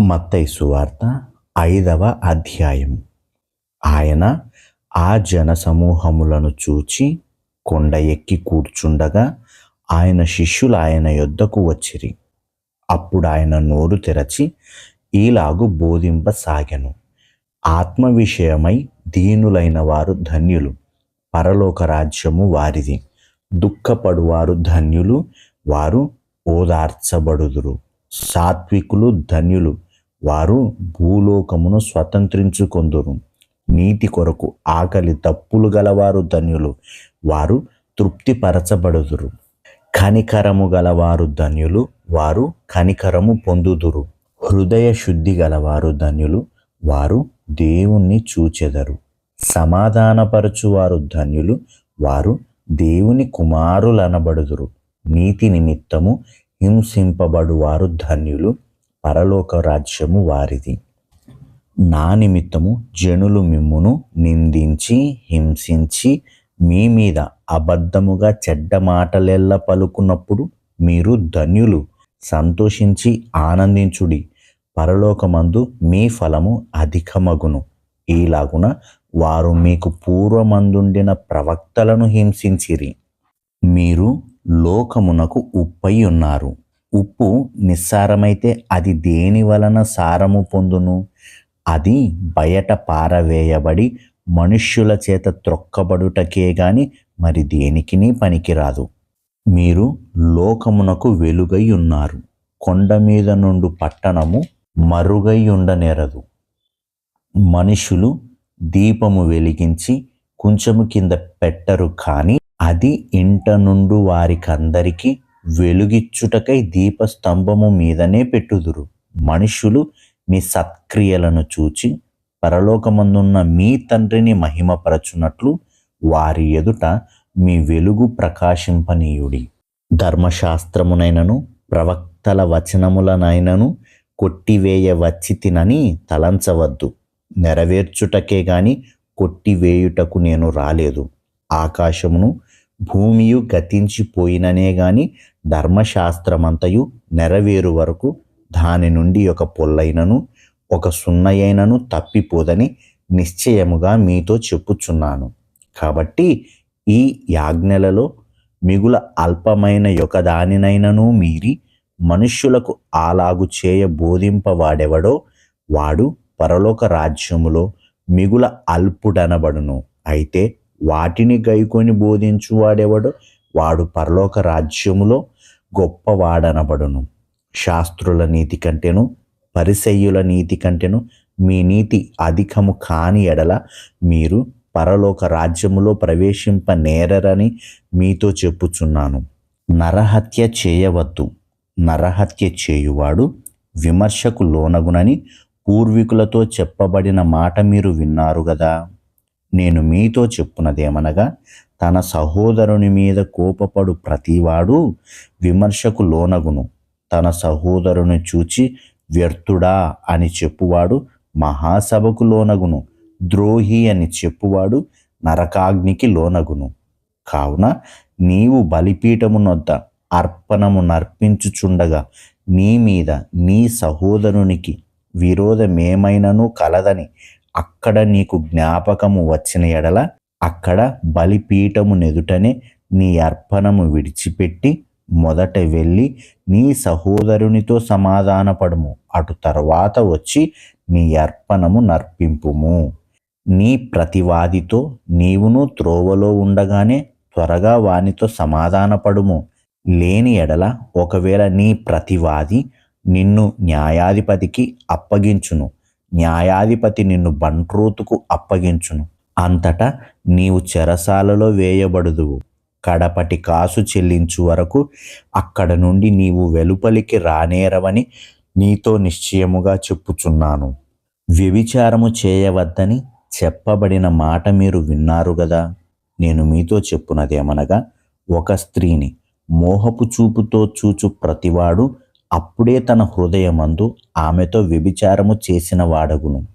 మత్తయి సువార్త ఐదవ అధ్యాయం. ఆయన ఆ జన సమూహములను చూచి కొండ ఎక్కి కూర్చుండగా ఆయన శిష్యులు ఆయన యొద్దకు వచ్చిరి. అప్పుడు ఆయన నోరు తెరచి ఈలాగు బోధింపసాగెను. ఆత్మ విషయమై దీనులైన వారు ధన్యులు పరలోక రాజ్యము వారిది. దుఃఖపడువారు ధన్యులు వారు ఓదార్చబడుదురు. సాత్వికులు ధన్యులు వారు భూలోకమును స్వతంత్రించుకొందురు. నీతి కొరకు ఆకలి తప్పులు గలవారు ధన్యులు వారు తృప్తిపరచబడుదురు. కనికరము గలవారు ధన్యులు వారు కనికరము పొందుదురు. హృదయ శుద్ధి గలవారు ధన్యులు వారు దేవుణ్ణి చూచెదరు. సమాధానపరచువారు ధన్యులు వారు దేవుని కుమారులనబడుదురు. నీతి నిమిత్తము హింసింపబడువారు ధన్యులు పరలోక రాజ్యము వారిది. నా నిమిత్తము జనులు మిమ్మును నిందించి హింసించి మీ మీద అబద్ధముగా చెడ్డ మాటలెల్ల పలుకున్నప్పుడు మీరు ధన్యులు సంతోషించి ఆనందించుడి. పరలోకమందు మీ ఫలము అధికమగును. ఈలాగున వారు మీకు పూర్వమందుండిన ప్రవక్తలను హింసించిరి. మీరు లోకమునకు ఉప్పై ఉన్నారు. ఉప్పు నిస్సారమైతే అది దేని వలన సారము పొందును? అది బయట పారవేయబడి మనుష్యుల చేత త్రొక్కబడుటకే గాని మరి దేనికిని పనికిరాదు. మీరు లోకమునకు వెలుగై ఉన్నారు కొండ మీద నుండి పట్టణము మరుగై ఉండనేరదు మనుషులు దీపము వెలిగించి కొంచెము కింద పెట్టరు కానీ అది ఇంట నుండు వారికందరికీ వెలుగిచ్చుటకై దీపస్తంభము మీదనే పెట్టుదురు. మనుషులు మీ సత్క్రియలను చూచి పరలోకమందున్న మీ తండ్రిని మహిమపరచునట్లు వారి ఎదుట మీ వెలుగు ప్రకాశింపనీయుడి. ధర్మశాస్త్రమునైనను ప్రవక్తల వచనములనైనను కొట్టివేయ వచ్చి తినని తలంచవద్దు. నెరవేర్చుటకే గాని కొట్టివేయుటకు నేను రాలేదు. ఆకాశమును భూమియు గతించిపోయిననే గాని ధర్మశాస్త్రమంతయు నెరవేరు వరకు దాని నుండి ఒక పొల్లైనను ఒక సున్నయైనను తప్పిపోదని నిశ్చయముగా మీతో చెప్పుచున్నాను. కాబట్టి ఈ యాజ్ఞలలో మిగుల అల్పమైన యొకదానినైనను మీరి మనుష్యులకు అలాగు చేయ బోధింపవాడెవడో వాడు పరలోక రాజ్యములో మిగుల అల్పుడనబడును. అయితే వాటిని గైకొని బోధించువాడెవడో వాడు పరలోక రాజ్యములో గొప్పవాడనబడును. శాస్త్రుల నీతి కంటేను పరిసయ్యుల నీతి కంటేను మీ నీతి అధికము కాని ఎడల మీరు పరలోక రాజ్యములో ప్రవేశింప నేరరని మీతో చెప్పుచున్నాను. నరహత్య చేయవద్దు. నరహత్య చేయువాడు విమర్శకు లోనగునని పూర్వీకులతో చెప్పబడిన మాట మీరు విన్నారు కదా నేను మీతో చెప్పునదేమనగా తన సహోదరుని మీద కోపపడు ప్రతివాడు విమర్శకు లోనగును. తన సహోదరుని చూచి వ్యర్థుడా అని చెప్పువాడు మహాసభకు లోనగును. ద్రోహి అని చెప్పువాడు నరకాగ్నికి లోనగును. కావున నీవు బలిపీఠమునొద్ద అర్పణము నర్పించుచుండగా నీ మీద నీ సహోదరునికి విరోధమేమైనను కలదని అక్కడ నీకు జ్ఞాపకము వచ్చిన ఎడల అక్కడ బలిపీఠము నెదుటనే నీ అర్పణము విడిచిపెట్టి మొదట వెళ్ళి నీ సహోదరునితో సమాధానపడము. అటు తర్వాత వచ్చి నీ అర్పణము నర్పింపుము. నీ ప్రతివాదితో నీవును త్రోవలో ఉండగానే త్వరగా వానితో సమాధానపడుము. లేని ఎడల ఒకవేళ నీ ప్రతివాది నిన్ను న్యాయాధిపతికి అప్పగించును. న్యాయాధిపతి నిన్ను బంట్రోతుకు అప్పగించును. అంతటా నీవు చెరసాలలో వేయబడుదువు. కడపటి కాసు చెల్లించు వరకు అక్కడ నుండి నీవు వెలుపలికి రానేరవని నీతో నిశ్చయముగా చెప్పుచున్నాను. వ్యభిచారము చేయవద్దని చెప్పబడిన మాట మీరు విన్నారు గదా? నేను మీతో చెప్పునదేమనగా ఒక స్త్రీని మోహపు చూపుతో చూచు ప్రతివాడు అప్పుడే తన హృదయమందు ఆమెతో వ్యభిచారము చేసిన వాడగును.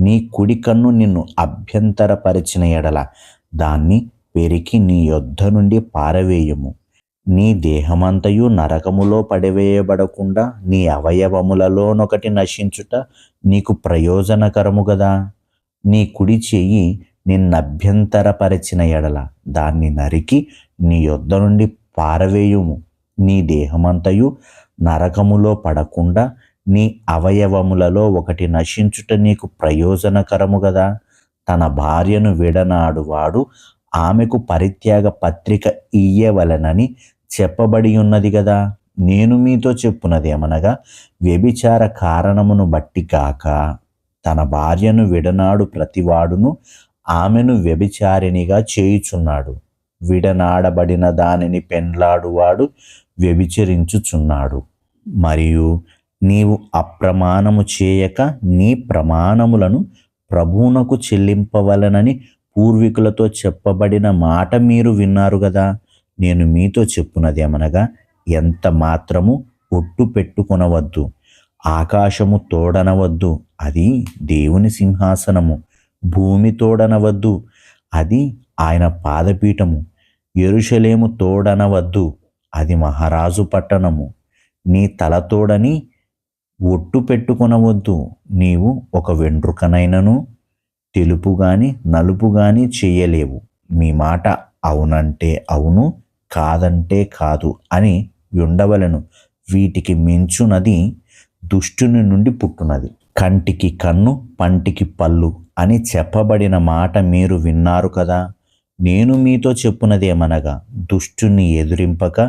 నీ కుడి కన్ను నిన్ను అభ్యంతరపరిచిన ఎడల. దాన్ని పెరికి నీ యొద్ద నుండి పారవేయము. నీ దేహమంతయు నరకములో పడివేయబడకుండా నీ అవయవములలోనొకటి నశించుట నీకు ప్రయోజనకరము గదా? నీ కుడి చెయ్యి నిన్నభ్యంతరపరిచిన ఎడల. దాన్ని నరికి నీ యొద్ద నుండి పారవేయుము. నీ దేహమంతయు నరకములో పడకుండా నీ అవయవములలో ఒకటి నశించుట నీకు ప్రయోజనకరము గదా? తన భార్యను విడనాడువాడు ఆమెకు పరిత్యాగ పత్రిక ఇయ్యవలనని చెప్పబడి ఉన్నది గదా? నేను మీతో చెప్పున్నదేమనగా వ్యభిచార కారణమును బట్టి కాక తన భార్యను విడనాడు ప్రతివాడును ఆమెను వ్యభిచారిణిగా చేయుచున్నాడు. విడనాడబడిన దానిని పెండ్లాడువాడు వ్యభిచరించుచున్నాడు. మరియు నీవు అప్రమాణము చేయక నీ ప్రమాణములను ప్రభువునకు చెల్లింపవలనని పూర్వీకులతో చెప్పబడిన మాట మీరు విన్నారు కదా నేను మీతో చెప్పున్నదేమనగా ఎంత మాత్రము ఒట్టు పెట్టుకొనవద్దు ఆకాశము తోడనవద్దు అది దేవుని సింహాసనము భూమి తోడనవద్దు అది ఆయన పాదపీఠము ఎరుషలేము తోడనవద్దు అది మహారాజు పట్టణము నీ తలతోడని ఒట్టు పెట్టుకొనవద్దు. నీవు ఒక వెంట్రుకనైనను తెలుపు గాని నలుపు గాని చేయలేవు మీ మాట అవునంటే అవును కాదంటే కాదు అని ఉండవలను వీటికి మించునది దుష్టుని నుండి పుట్టునది. కంటికి కన్ను పంటికి పళ్ళు అని చెప్పబడిన మాట మీరు విన్నారు కదా? నేను మీతో చెప్పునదేమనగా దుష్టుని ఎదురింపక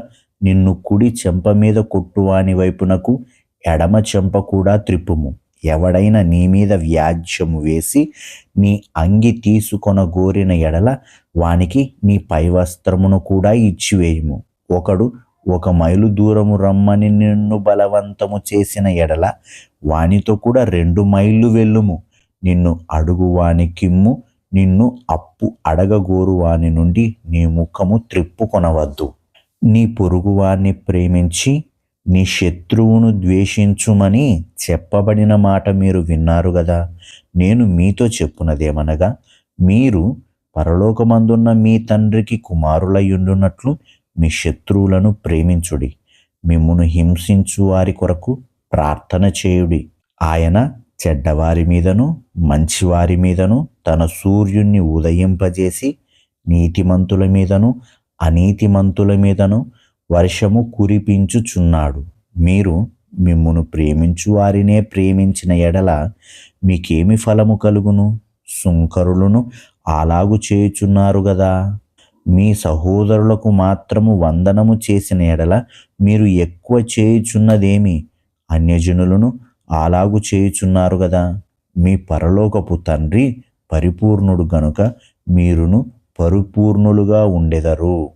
నిన్ను కుడి చెంప మీద కొట్టువాని వైపునకు ఎడమ చెంప కూడా త్రిప్పుము. ఎవడైనా నీ మీద వ్యాజ్యము వేసి నీ అంగి తీసుకొన గోరిన ఎడల వానికి నీ పై వస్త్రమును కూడా ఇచ్చివేయము. ఒకడు ఒక మైలు దూరము రమ్మని నిన్ను బలవంతము చేసిన ఎడల వానితో కూడా రెండు మైళ్ళు వెళ్ళుము. నిన్ను అడుగు వానికిమ్ము నిన్ను అప్పు అడగగోరు వాని నుండి నీ ముఖము త్రిప్పుకొనవద్దు. నీ పొరుగువాన్ని ప్రేమించి నీ శత్రువును ద్వేషించుమని చెప్పబడిన మాట మీరు విన్నారు కదా నేను మీతో చెప్పున్నదేమనగా మీరు పరలోకమందున్న మీ తండ్రికి కుమారులయ్యుండునట్లు మీ శత్రువులను ప్రేమించుడి. మిమ్మును హింసించు వారి కొరకు ప్రార్థన చేయుడి. ఆయన చెడ్డవారి మీదను మంచివారి మీదను తన సూర్యుణ్ణి ఉదయింపజేసి నీతిమంతుల మీదను అనీతిమంతుల మీదను వర్షము కురిపించుచున్నాడు. మీరు మిమ్మును ప్రేమించు వారినే ప్రేమించిన ఎడల మీకేమి ఫలము కలుగును? సుంకరులను అలాగు చేయుచున్నారు గదా. మీ సహోదరులకు మాత్రము వందనము చేసిన ఎడల మీరు ఎక్కువ చేయుచున్నదేమి? అన్యజనులను అలాగు చేయుచున్నారు గదా. మీ పరలోకపు తండ్రి పరిపూర్ణుడు గనుక మీరును పరిపూర్ణులుగా ఉండెదరు.